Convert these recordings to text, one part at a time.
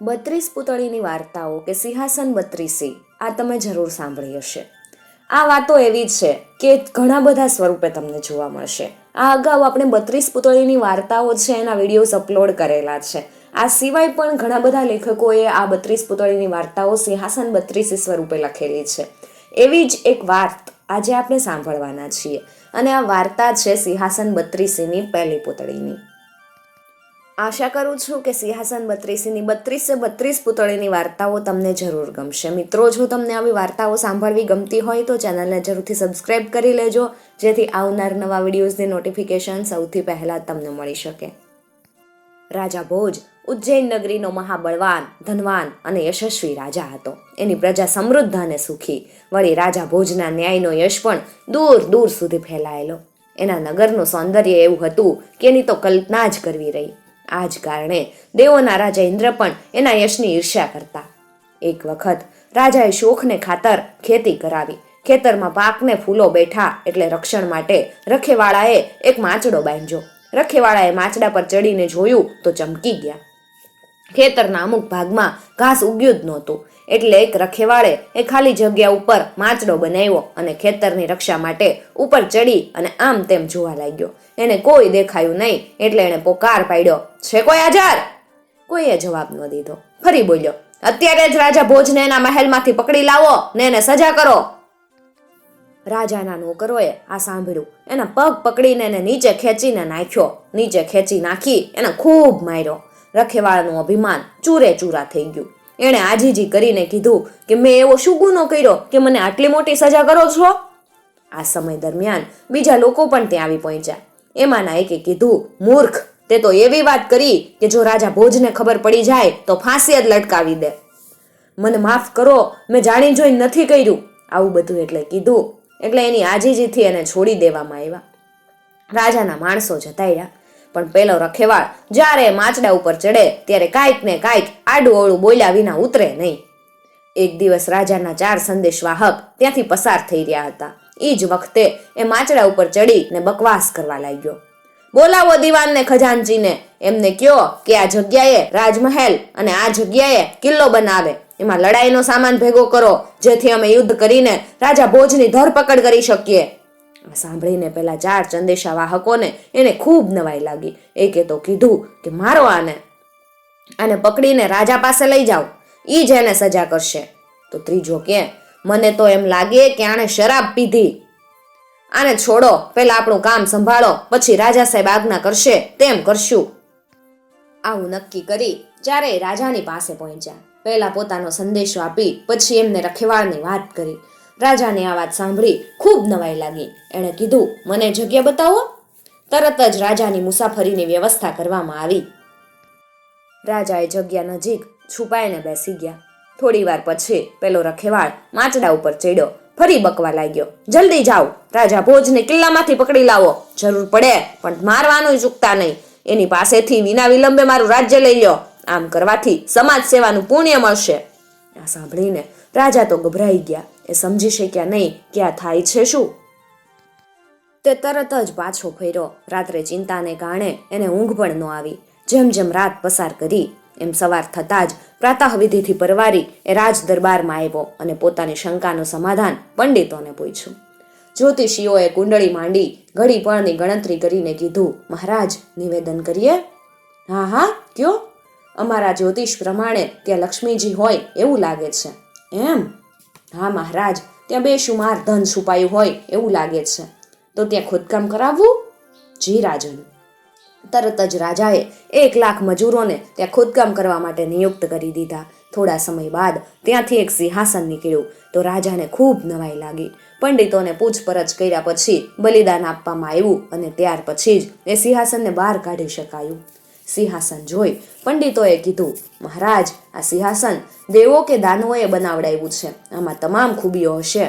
બત્રીસ પુતળીની વાર્તાઓ કે સિંહાસન બત્રીસી, આ તમે જરૂર સાંભળી હશે. આ વાતો એવી છે કે ઘણા બધા સ્વરૂપે તમને જોવા મળશે. આ અગાઉ આપણે બત્રીસ પુતળીની વાર્તાઓ છે, એના વિડીયોઝ અપલોડ કરેલા છે. આ સિવાય પણ ઘણા બધા લેખકોએ આ બત્રીસ પૂતળીની વાર્તાઓ સિંહાસન બત્રીસી સ્વરૂપે લખેલી છે. એવી જ એક વાત આજે આપણે સાંભળવાના છીએ. અને આ વાર્તા છે સિંહાસન બત્રીસીની પહેલી પુતળીની. આશા કરું છું કે સિંહાસન બત્રીસીની બત્રીસે બત્રીસ પુતળીની વાર્તાઓ તમને જરૂર ગમશે. મિત્રો, જો તમને આવી વાર્તાઓ સાંભળવી ગમતી હોય તો ચેનલને જરૂરથી સબસ્ક્રાઈબ કરી લેજો, જેથી આવનાર નવા વિડીયોઝની નોટિફિકેશન સૌથી પહેલાં તમને મળી શકે. રાજા ભોજ, ઉજ્જૈન નગરીનો મહાબળવાન, ધનવાન અને યશસ્વી રાજા હતો. એની પ્રજા સમૃદ્ધ અને સુખી. વળી રાજા ભોજના ન્યાયનો યશ પણ દૂર દૂર સુધી ફેલાયેલો. એના નગરનું સૌંદર્ય એવું હતું કે એની તો કલ્પના જ કરવી રહી. આ જ કારણે દેવોના રાજા ઇન્દ્ર પણ એના યશની ઈર્ષ્યા કરતા. એક વખત રાજાએ શોખને ખાતર ખેતી કરાવી. ખેતરમાં પાકને ફૂલો બેઠા એટલે રક્ષણ માટે રખેવાળાએ એક માચડો બાંધ્યો. રખેવાળાએ માચડા પર ચડીને જોયું તો ચમકી ગયા. ખેતરના અમુક ભાગમાં ઘાસ ઉગ્યું જ નહોતું. એટલે એક રખેવાળે એ ખાલી જગ્યા ઉપર માચડો બનાવ્યો અને ખેતરની રક્ષા માટે ઉપર ચડી અને આમ તેમ જોવા લાગ્યો. એને કોઈ દેખાયું નહીં, એટલે એણે પોકાર પાડ્યો, છે કોઈ હાજર? કોઈએ જવાબ ન દીધો. ફરી બોલ્યો, અત્યારે જ રાજા ભોજને એના મહેલમાંથી પકડી લાવો ને એને સજા કરો. રાજાના નોકરોએ આ સાંભળ્યું. એના પગ પકડીને એને નીચે ખેંચીને નાખ્યો. નીચે ખેંચી નાખી એને ખૂબ માર્યો. રખેવાળાનું અભિમાન ચૂરે ચૂરા થઈ ગયું. એણે આજીજી કરીને કીધું કે મેં એવો શું ગુનો કર્યો કે મને આટલી મોટી સજા કરો છો? આ સમય દરમિયાન બીજા લોકો પણ ત્યાં આવી પહોંચ્યા. એમાંના એકે કીધું, મૂર્ખ, તે તો એવી વાત કરી કે જો રાજા ભોજને ખબર પડી જાય તો ફાંસી જ લટકાવી દે. મને માફ કરો, મેં જાણી જોઈ નથી કર્યું. આવું બધું એટલે કીધું. એટલે એની આજીજીથી એને છોડી દેવામાં આવ્યા. રાજાના માણસો જતા રહ્યા પણ પેલો રખેવાળ જ્યારે માચડા ઉપર ચડે, ત્યારે કાંઈક ને કાંઈક આડું બોલ્યા વિના ઉતરે નહીં. એક દિવસ રાજાના ચાર સંદેશવાહક ત્યાંથી પસાર થઈ રહ્યા હતા. એ જ વખતે એ માચડા ઉપર ચડી ને બકવાસ કરવા લાગ્યો. બોલાવો દિવાનને ખજાનચીને એમને કયો કે આ જગ્યાએ રાજમહેલ અને આ જગ્યાએ કિલ્લો બનાવે. એમાં લડાઈનો સામાન ભેગો કરો, જેથી અમે યુદ્ધ કરીને રાજા ભોજની ધરપકડ કરી શકીએ. આ સાંભળીને પેલા ચાર ચંદેશા વાહકોને એને ખૂબ નવાઈ લાગી. એકે તો કીધું કે મારો આને આને પકડીને રાજા પાસે લઈ જાઓ. ઈ જ એને સજા કરશે. તો ત્રીજો કે, મને તો એમ લાગે કે આણે શરાબ પીધી. આને છોડો પહેલા આપણું કામ સંભાળો, પછી રાજા સાહેબ આજ્ઞા કરશે, તેમ કરશું. આવું નક્કી કરી ચારેય રાજાની પાસે પહોંચ્યા. પહેલા પોતાનો સંદેશો આપી, પછી એમને રખેવાળની વાત કરી. રાજાને આ વાત સાંભળી ખૂબ નવાઈ લાગી. એણે કીધું, મને જગ્યા બતાવો. તરત જ રાજાની મુસાફરીની વ્યવસ્થા કરવામાં આવી. રાજાએ જગ્યા નજીક છુપાઈને બેસી ગયા. થોડી વાર પછી પેલો રખેવાળ માચડા ઉપર ચડ્યો. ફરી બકવા લાગ્યો, જલ્દી જાઓ, રાજા ભોજને કિલ્લામાંથી પકડી લાવો. જરૂર પડે, પણ મારવાનું ચૂકતા નહીં. એની પાસેથી વિના વિલંબે મારું રાજ્ય લઈ લો આમ કરવાથી સમાજ સેવાનું પુણ્ય મળશે. આ સાંભળીને રાજા તો ગભરાઈ ગયા. એ સમજી શક્યા નહીં કે આ થાય છે શું? તે તરત જ પાછો ફર્યો. રાત્રે ચિંતાને કારણે એને ઊંઘ પણ ન આવી. જેમ જેમ રાત પસાર કરી, એમ સવાર થતાં જ પ્રાતઃવિધિથી પરવારી એ રાજ દરબારમાં આવ્યો અને પોતાની શંકાનું સમાધાન પંડિતોને પૂછ્યું. જ્યોતિષીઓએ કુંડળી માંડી, ઘડી પળની ગણતરી કરીને કીધું, મહારાજ, નિવેદન કરીએ? હા હા, કયો? અમારા જ્યોતિષ પ્રમાણે ત્યાં લક્ષ્મીજી હોય એવું લાગે છે. એમ? હા, મહારાજ, ત્યાં બેશુમાર ધન છુપાયું હોય એવું લાગે છે. તો ત્યાં ખોદકામ કરાવવું? જી રાજન તરત જ રાજાએ એક લાખ મજૂરોને ત્યાં ખોદકામ કરવા માટે નિયુક્ત કરી દીધા. થોડા સમય બાદ ત્યાંથી એક સિંહાસન નીકળ્યું. તો રાજાને ખૂબ નવાઈ લાગી. પંડિતોને પૂછપરછ કર્યા પછી બલિદાન આપવામાં આવ્યું અને ત્યાર પછી જ એ સિંહાસનને બહાર કાઢી શકાયું. સિંહાસન જોઈ પંડિતોએ કીધું, મહારાજ, આ સિંહાસન દેવો કે દાનવોએ બનાવડાવ્યું છે? આમાં તમામ ખૂબીઓ હશે.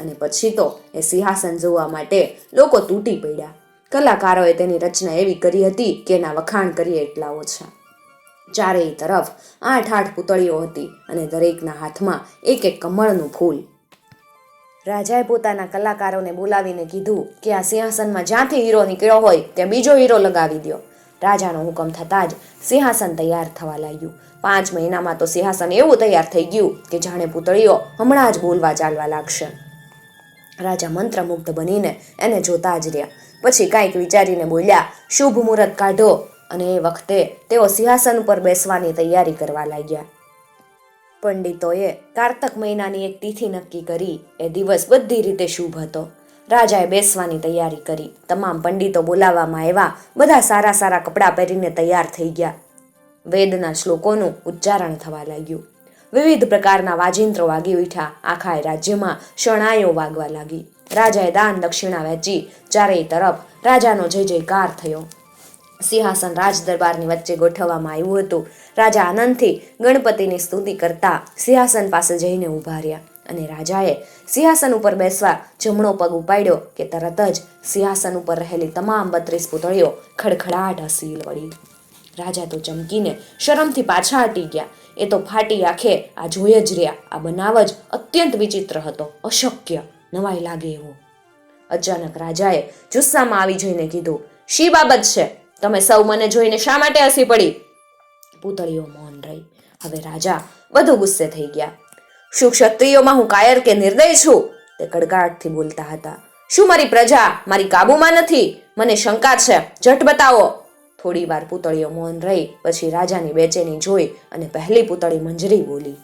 અને પછી તો એ સિંહાસન જોવા માટે લોકો તૂટી પડ્યા. કલાકારોએ તેની રચના એવી કરી હતી કે એના વખાણ કરીએ એટલા ઓછા ચારેય તરફ આઠ આઠ પૂતળીઓ હતી અને દરેકના હાથમાં એક એક કમળનું ફૂલ. રાજાએ પોતાના કલાકારોને બોલાવીને કીધું કે આ સિંહાસનમાં જ્યાંથી હીરો નીકળ્યો હોય ત્યાં બીજો હીરો લગાવી દો રાજાનો હુકમ થતાં જ સિંહાસન તૈયાર થવા લાગ્યું. પાંચ મહિનામાં તો સિંહાસન એવું તૈયાર થઈ ગયું કે જાણે પૂતળીઓ હમણાં જ બોલવા ચાલવા લાગશે. રાજા મંત્રમુગ્ધ બનીને એને જોતા જ રહ્યા. પછી કાંઈક વિચારીને બોલ્યા, શુભ મુહૂર્ત કાઢો. અને એ વખતે તેઓ સિંહાસન ઉપર બેસવાની તૈયારી કરવા લાગ્યા. પંડિતોએ કારતક મહિનાની એક તિથિ નક્કી કરી. એ દિવસ બધી રીતે શુભ હતો. રાજાએ બેસવાની તૈયારી કરી. તમામ પંડિતો બોલાવવામાં આવ્યા. બધા સારા સારા કપડાં પહેરીને તૈયાર થઈ ગયા. વેદના શ્લોકોનું ઉચ્ચારણ થવા લાગ્યું. વિવિધ પ્રકારના વાજિંત્રો વાગી ઉઠ્યા. આખા રાજ્યમાં શણાઈઓ વાગવા લાગી. રાજાએ દાન દક્ષિણા વહેંચી. ચારેય તરફ રાજાનો જય જયકાર થયો. સિંહાસન રાજ દરબારની વચ્ચે ગોઠવવામાં આવ્યું હતું. રાજા આનંદથી ગણપતિની સ્તુતિ કરતા સિંહાસન પાસે જઈને ઊભા રહ્યા. અને રાજાએ સિંહાસન ઉપર બેસવા જમણો પગ ઉપાડ્યો કે તરત જ સિંહાસન ઉપર રહેલી તમામ બત્રીસ પૂતળીઓ ખડખડાટ હસી વળી. રાજા તો ચમકીને શરમથી પાછા હટી ગયા. એ તો ફાટી આંખે આ જોઈ જ રહ્યા. આ બનાવ જ અત્યંત વિચિત્ર હતો. અશક્ય. નવાઈ લાગે એવો. અચાનક રાજાએ જુસ્સામાં આવી જઈને કીધું, શી બાબત છે? તમે સૌ મને જોઈને શા માટે હસી પડી? પૂતળીઓ મૌન રહી. હવે રાજા વધુ ગુસ્સે થઈ ગયા. શું ક્ષત્રિયોમાં હું કાયર કે નિર્દય છું? તે કડકાટથી બોલતા હતા. શું મારી પ્રજા મારી કાબુમાં નથી? મને શંકા છે. જટ બતાવો. થોડી વાર પૂતળીઓ મૌન રહી, પછી રાજાની બેચેની જોઈ અને પહેલી પૂતળી મંજરી બોલી.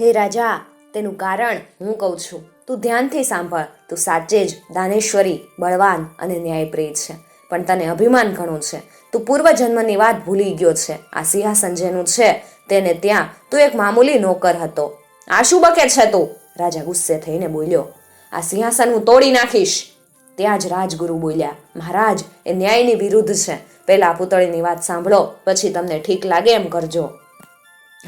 હે રાજા, તેનું કારણ હું કહું છું. તું ધ્યાનથી સાંભળ. તું સાચે જ દાનેશ્વરી, બળવાન અને ન્યાયપ્રિય છે. પણ તને અભિમાન ઘણું છે. તું પૂર્વજન્મની વાત ભૂલી ગયો છે. આ સિંહાસન જેનું છે. તેને ત્યાં તું એક મામૂલી નોકર હતો. આ શું બકે છે તું? રાજા ગુસ્સે થઈને બોલ્યો, આ સિંહાસન હું તોડી નાખીશ. ત્યાં જ રાજગુરુ બોલ્યા, મહારાજ, એ ન્યાયની વિરુદ્ધ છે. પહેલા પુતળીની વાત સાંભળો, પછી તમને ઠીક લાગે એમ કરજો.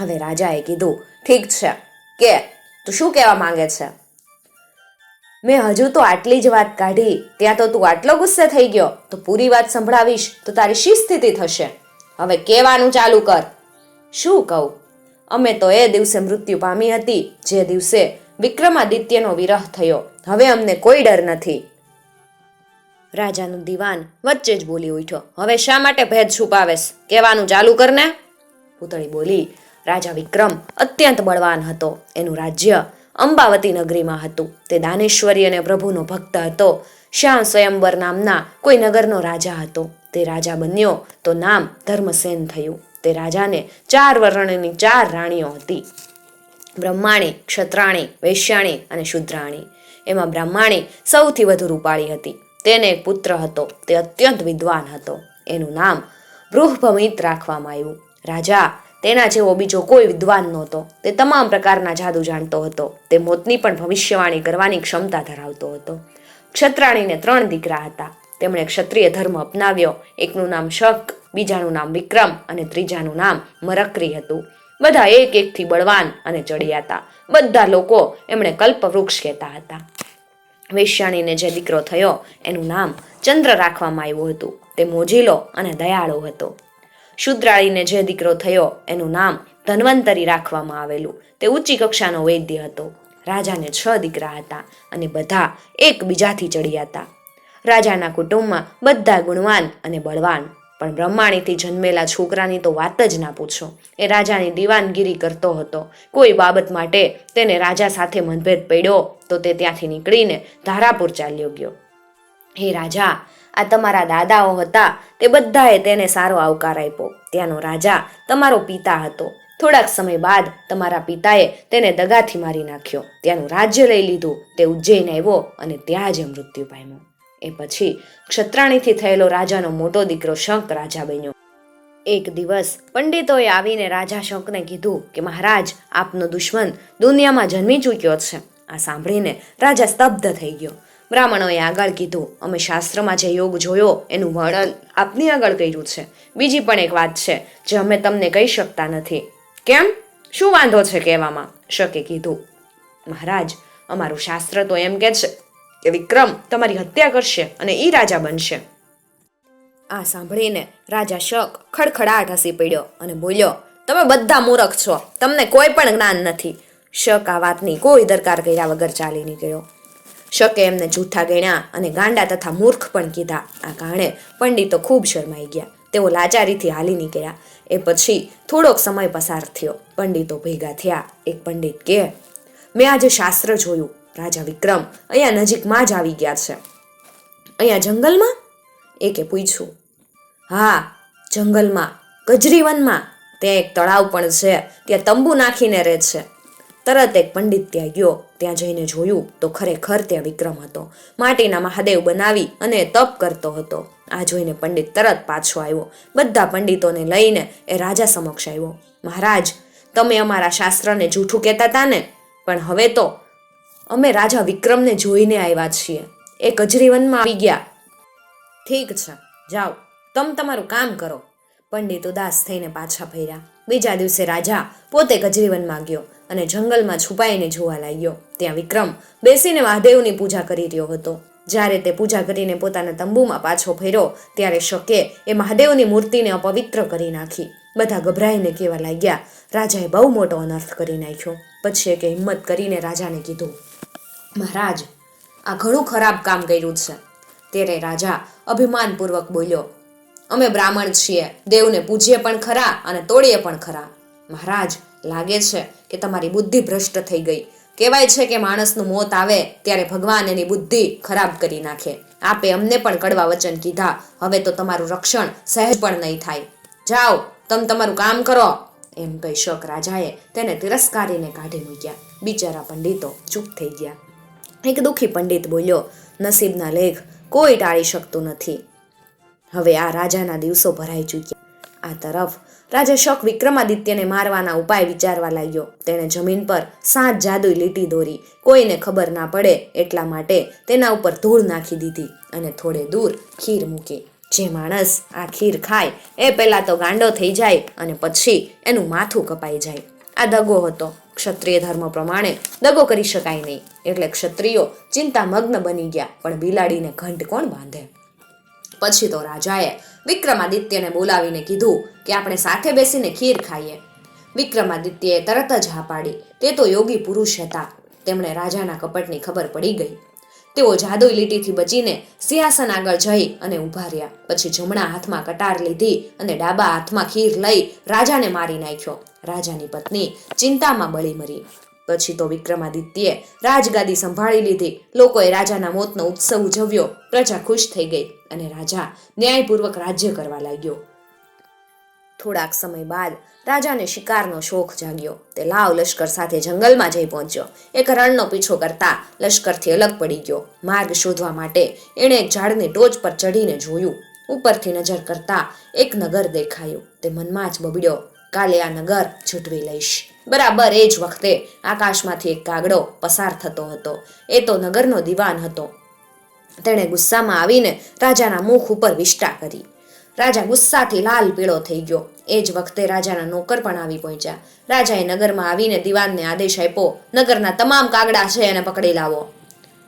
હવે રાજાએ કીધું, ઠીક છે. કે, તું શું કહેવા માંગે છે? મેં હજુ તો આટલી જ વાત કાઢી. ત્યાં તો તું આટલો ગુસ્સે થઈ ગયો. તો પૂરી વાત સંભળાવીશ તો તારી શી સ્થિતિ થશે? હવે કહેવાનું ચાલુ કર. શું કહું? અમે તો એ દિવસે મૃત્યુ પામી હતી, જે દિવસે વિક્રમાદિત્યનો વિરહ થયો. હવે અમને કોઈ ડર નથી. રાજાનું દીવાન વચ્ચે જ બોલી ઉઠ્યો. હવે શા માટે ભેદ છુપાવેશ? કહેવાનું ચાલુ કરને પૂતળી બોલી, રાજા વિક્રમ અત્યંત બળવાન હતો. એનું રાજ્ય અંબાવતી નગરીમાં હતું. તે દાનેશ્વરી અને પ્રભુનો ભક્ત હતો. શ્યામ સ્વયંવર નામના કોઈ નગરનો રાજા હતો. તે રાજા બન્યો તો નામ ધર્મસેન થયું. તે રાજાને ચાર વર્ણની ચાર રાણીઓ હતી. બ્રહ્માણી, ક્ષત્રાણી, વૈશ્યાણી અને શુદ્રાણી. એમાં બ્રહ્માણી સૌથી વધુ રૂપાળી હતી. તેને એક પુત્ર હતો. તે અત્યંત વિદ્વાન હતો. એનું નામ બૃહભમિત રાખવામાં આવ્યું. રાજા, તેના જેવો બીજો કોઈ વિદ્વાન નહોતો. તે તમામ પ્રકારના જાદુ જાણતો હતો. તે મોતની પણ ભવિષ્યવાણી કરવાની ક્ષમતા ધરાવતો હતો. ક્ષત્રાણીને ત્રણ દીકરા હતા. તેમણે ક્ષત્રિય ધર્મ અપનાવ્યો. એકનું નામ શક બીજાનું નામ વિક્રમ અને ત્રીજાનું નામ મરકરી હતું. બધા એક એકથી બળવાન અને ચડિયાતા. બધા લોકો એમણે કલ્પવૃક્ષ કહેતા હતા. વૈશ્યાણીને જે દીકરો થયો, એનું નામ ચંદ્ર રાખવામાં આવ્યું હતું. તે મોજીલો અને દયાળુ હતો. શુદ્રાળીને જે દીકરો થયો, એનું નામ ધન્વંતરી રાખવામાં આવેલું. તે ઊંચી કક્ષાનો વૈદ્ય હતો. રાજાને છ દીકરા હતા અને બધા એકબીજાથી ચડ્યા હતા રાજાના કુટુંબમાં બધા ગુણવાન અને બળવાન. પણ બ્રહ્માણીથી જન્મેલા છોકરાની તો વાત જ ના પૂછો. એ રાજાની દીવાનગીરી કરતો હતો. કોઈ બાબત માટે તેને રાજા સાથે મનભેદ પડ્યો તો તે ત્યાંથી નીકળીને ધારાપુર ચાલ્યો ગયો. હે રાજા, આ તમારા દાદાઓ હતા, તે બધાએ તેને સારો આવકાર આપ્યો. ત્યાંનો રાજા તમારો પિતા હતો. થોડાક સમય બાદ તમારા પિતાએ તેને દગાથી મારી નાખ્યો. ત્યાંનું રાજ્ય લઈ લીધું, તે ઉજ્જૈન આવ્યો અને ત્યાં જ મૃત્યુ પામ્યો. એ પછી ક્ષત્રાણીથી થયેલો રાજાનો મોટો દીકરો શંક રાજા બન્યો. એક દિવસ પંડિતોએ આવીને રાજા શંકને કીધું કે, મહારાજ, આપનો દુશ્મન દુનિયામાં જન્મી ચૂક્યો છે. આ સાંભળીને રાજા સ્તબ્ધ થઈ ગયો. બ્રાહ્મણોએ આગળ કીધું, અમે શાસ્ત્રમાં જે યોગ જોયો, એનું વર્ણન આપની આગળ કર્યું છે. બીજી પણ એક વાત છે, જે અમે તમને કહી શકતા નથી. કેમ? શું વાંધો છે કહેવામાં? શકે કીધું. મહારાજ, અમારું શાસ્ત્ર તો એમ કે છે કે વિક્રમ તમારી હત્યા કરશે અને એ રાજા બનશે. આ સાંભળીને રાજા શક ખડખડાટ હસી પડ્યો અને બોલ્યો, તમે બધા મૂરખ છો. તમને કોઈ પણ જ્ઞાન નથી. શક આ વાતની કોઈ દરકાર કર્યા વગર ચાલી નીકળ્યો. શકે એમને જૂઠા ગણ્યા અને ગાંડા તથા મૂર્ખ પણ કીધા. આ કારણે પંડિતો ખૂબ શરમાઈ ગયા. તેઓ લાચારીથી હાલી નીકળ્યા. એ પછી થોડોક સમય પસાર થયો. પંડિતો ભેગા થયા. એક પંડિત કે, મેં આજે શાસ્ત્ર જોયું. રાજા વિક્રમ અહીંયા નજીકમાં જ આવી ગયા છે. અહીંયા જંગલમાં? એકે પૂછ્યું. હા, જંગલમાં. ગજરીવનમાં. ત્યાં એક તળાવ પણ છે, ત્યાં તંબુ નાખીને રહે છે. તરત એક પંડિત ત્યાં ગયો. ત્યાં જઈને જોયું તો ખરેખર ત્યાં વિક્રમ હતો. માટીના મહાદેવ બનાવી અને તપ કરતો હતો. આ જોઈને પંડિત તરત પાછો આવ્યો. બધા પંડિતોને લઈને એ રાજા સમક્ષ આવ્યો. મહારાજ, તમે અમારા શાસ્ત્રને જૂઠું કહેતા હતા ને? પણ હવે તો અમે રાજા વિક્રમને જોઈને આવ્યા છીએ. એ કજરીવનમાં આવી ગયા. ઠીક છે, જાઓ. તમ તમારું કામ કરો. પંડિત ઉદાસ થઈને પાછા ફર્યા. બીજા દિવસે રાજા પોતે કજરીવનમાં ગયો અને જંગલમાં છુપાઈને જોવા લાગ્યો. ત્યાં વિક્રમ બેસીને મહાદેવની પૂજા કરી રહ્યો હતો. જ્યારે તે પૂજા કરીને પોતાના તંબુમાં પાછો ફર્યો, ત્યારે શકે એ મહાદેવની મૂર્તિને અપવિત્ર કરી નાખી. બધા ગભરાઈને કહેવા લાગ્યા, રાજાએ બહુ મોટો અનર્થ કરી નાખ્યો. પછી એકે હિંમત કરીને રાજાને કીધું મહારાજ, આ ઘણું ખરાબ કામ કર્યું છે. ત્યારે રાજા અભિમાનપૂર્વક બોલ્યો, અમે બ્રાહ્મણ છીએ, દેવને પૂજીએ પણ ખરા અને તોડીએ પણ ખરા. મહારાજ, લાગે છે કે તમારી બુદ્ધિ ભ્રષ્ટ થઈ ગઈ. કહેવાય છે કે માણસનું મોત આવે ત્યારે ભગવાન એની બુદ્ધિ ખરાબ કરી નાખે. આપે અમને પણ કડવા વચન કીધા. હવે તો તમારું રક્ષણ સહેજ પણ નહીં થાય. જાઓ, તમે તમારું કામ કરો. એમ કહી શક રાજાએ તેને તિરસ્કારીને કાઢી મૂક્યા. બિચારા પંડિતો ચૂપ થઈ ગયા. એક દુઃખી પંડિત બોલ્યો, નસીબના લેખ, કોઈ ટાળી શકતું નથી. હવે આ રાજાના દિવસો ભરાઈ ચૂક્યા. આ તરફ રાજા શક વિક્રમાદિત્યને મારવાના ઉપાય વિચારવા લાગ્યો. તેણે જમીન પર સાત જાદુઈ લીટી દોરી. કોઈને ખબર ના પડે એટલા માટે તેના ઉપર ધૂળ નાખી દીધી અને થોડે દૂર ખીર મૂકી. જે માણસ આ ખીર ખાય, એ પહેલાં તો ગાંડો થઈ જાય અને પછી એનું માથું કપાઈ જાય. આ દગો હતો. ક્ષત્રિય ધર્મ પ્રમાણે દગો કરી શકાય નહીં. એટલે ક્ષત્રિયો ચિંતામગ્ન બની ગયા, પણ બિલાડીને ઘંટ કોણ બાંધે? પછી તો રાજાએ વિક્રમાદિત્યને બોલાવીને કીધું કે આપણે સાથે બેસીને ખીર ખાઈએ. વિક્રમાદિત્યએ તરત જ હા પાડી. તે તો યોગી પુરુષ હતા. તેમણે રાજાના કપટની ખબર પડી ગઈ. તેઓ જાદુઈ લીટીથી બચીને સિંહાસન આગળ જઈ અને ઊભા રહ્યા. પછી જમણા હાથમાં કટાર લીધી અને ડાબા હાથમાં ખીર લઈ રાજાને મારી નાખ્યો. રાજાની પત્ની ચિંતામાં બળી મરી. પછી તો વિક્રમાદિત્યે રાજગાદી સંભાળી લીધી. લોકોએ રાજાના મોતનો ઉત્સવ ઉજવ્યો. પ્રજા ખુશ થઈ ગઈ અને રાજા ન્યાયપૂર્વક રાજ્ય કરવા લાગ્યો. થોડાક સમય બાદ રાજાને શિકારનો શોખ જાગ્યો. તે લાવ લશ્કર સાથે જંગલમાં જઈ પહોંચ્યો. એક રણનો પીછો કરતા લશ્કરથી અલગ પડી ગયો. માર્ગ શોધવા માટે એણે એક ઝાડની ટોચ પર ચડીને જોયું. ઉપરથી નજર કરતા એક નગર દેખાયું. તે મનમાં જ બબડ્યો. કાલે આ નગર ઝૂંટવી લઈશ. બરાબર, એ જ વખતે આકાશમાંથી એક કાગડો પસાર થતો હતો. એ તો નગરનો દિવાન હતો. તેણે ગુસ્સામાં આવીને રાજાના મુખ ઉપર વિષ્ટા કરી. રાજા ગુસ્સાથી લાલ પીળો થઈ ગયો. એ જ વખતે રાજાના નોકર પણ આવી પહોંચ્યા. રાજાએ નગરમાં આવીને દિવાનને આદેશ આપ્યો, નગરના તમામ કાગડા છે એને પકડી લાવો.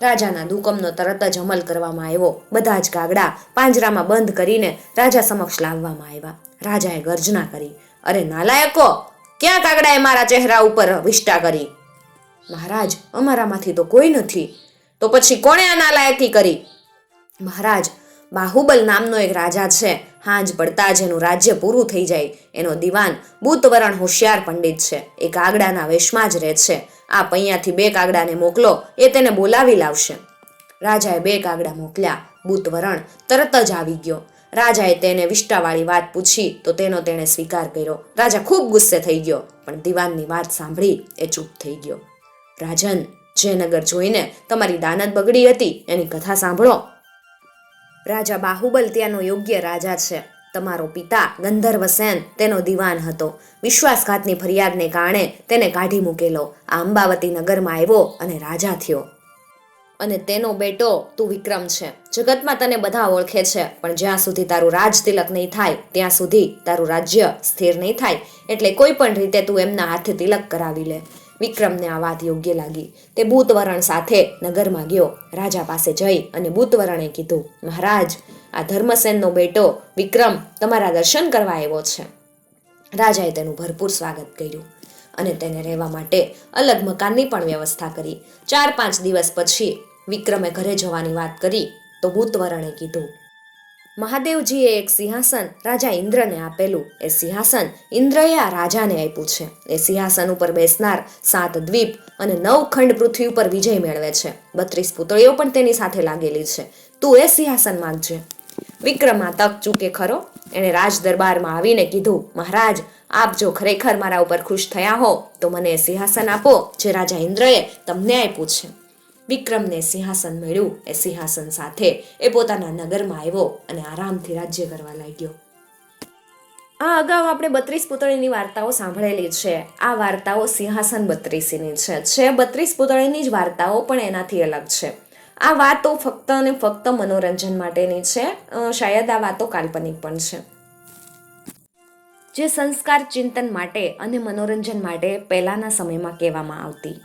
રાજાના દુકમનો તરત જ અમલ કરવામાં આવ્યો. બધા જ કાગડા પાંજરામાં બંધ કરીને રાજા સમક્ષ લાવવામાં આવ્યા. રાજાએ ગર્જના કરી. અરે નાલાયકો, ક્યાં કાગડાએ મારા ચહેરા ઉપર વિષ્ટા કરી? મહારાજ, અમારામાંથી તો કોઈ નથી. તો પછી કોણે આ નાલાયકી કરી? મહારાજ, બાહુબલ નામનો એક રાજા છે. હાંજ પડતા જ એનું રાજ્ય પૂરું થઈ જાય. એનો દિવાન બુતવરણ હોશિયાર પંડિત છે. એ કાગડાના વેશમાં જ રહે છે. આ અહીંયાથી બે કાગડાને મોકલો, એ તેને બોલાવી લાવશે. રાજાએ બે કાગડા મોકલ્યા. બુતવરણ તરત જ આવી ગયો. રાજાએ તેને વિષ્ટાવાળી વાત પૂછી તો તેનો તેણે સ્વીકાર કર્યો. રાજા ખૂબ ગુસ્સે થઈ ગયો, પણ દિવાનની વાત સાંભળી એ ચૂપ થઈ ગયો. રાજન જે નગર જોઈને તમારી દાનત બગડી હતી, એની કથા સાંભળો. રાજા બાહુબલ ત્યાંનો યોગ્ય રાજા છે. તમારો પિતા ગંધર્વસેન તેનો દિવાન હતો. વિશ્વાસઘાતની ફરિયાદને કારણે તેને કાઢી મૂકેલો. આ અંબાવતી નગરમાં આવ્યો અને રાજા થયો. અને તેનો બેટો તું વિક્રમ છે. જગતમાં તને બધા ઓળખે છે, પણ જ્યાં સુધી તારું રાજ તિલક નહીં થાય, ત્યાં સુધી તારું રાજ્ય સ્થિર નહીં થાય, એટલે કોઈ પણ રીતે તું એમના હાથે તિલક કરાવી લે. વિક્રમને આ વાત યોગ્ય લાગી. તે બૂતવરણ સાથે નગરમાં ગયો. રાજા પાસે જઈ અને બૂતવરણે કીધું, મહારાજ, આ ધર્મસેનનો બેટો વિક્રમ તમારા દર્શન કરવા આવ્યો છે. રાજાએ તેનું ભરપૂર સ્વાગત કર્યું. અને તેને રહેવા માટે અલગ મકાનની પણ વ્યવસ્થા કરી. ચાર પાંચ દિવસ પછી વિક્રમે ઘરે જવાની વાત કરી તો ભૂતવરણે કીધું, મહાદેવજીએ એક સિંહાસન રાજા ઇન્દ્રને આપેલું. એ સિંહાસન ઇન્દ્રએ આ રાજાને આપ્યું છે. એ સિંહાસન ઉપર બેસનાર સાત દ્વીપ અને નવ ખંડ પૃથ્વી ઉપર વિજય મેળવે છે. બત્રીસ પુતળીઓ પણ તેની સાથે લાગેલી છે. તું એ સિંહાસન માંગજે. વિક્રમા તક ચૂકે ખરો? એણે રાજ દરબારમાં આવીને કીધું, મહારાજ આપ જો ખરેખર મારા ઉપર ખુશ થયા હો, તો મને એ સિંહાસન આપો, જે રાજા ઇન્દ્રએ તમને આપ્યું છે. વિક્રમને સિંહાસન મળ્યું, એ સિંહાસન સાથે એ પોતાના નગરમાં આવ્યો અને આરામથી રાજ્ય કરવા લાગ્યો. આ અગાઉ આપણે બત્રીસ પુતળીની વાર્તાઓ સાંભળેલી છે. આ વાર્તાઓ સિંહાસન બત્રીસીની છે. છે બત્રીસ પુતળીની જ વાર્તાઓ પણ એનાથી અલગ છે. આ વાતો ફક્ત અને ફક્ત મનોરંજન માટેની છે. શાયદ આ વાતો કાલ્પનિક પણ છે. જે સંસ્કાર ચિંતન માટે અને મનોરંજન માટે પહેલાંના સમયમાં કહેવામાં આવતી.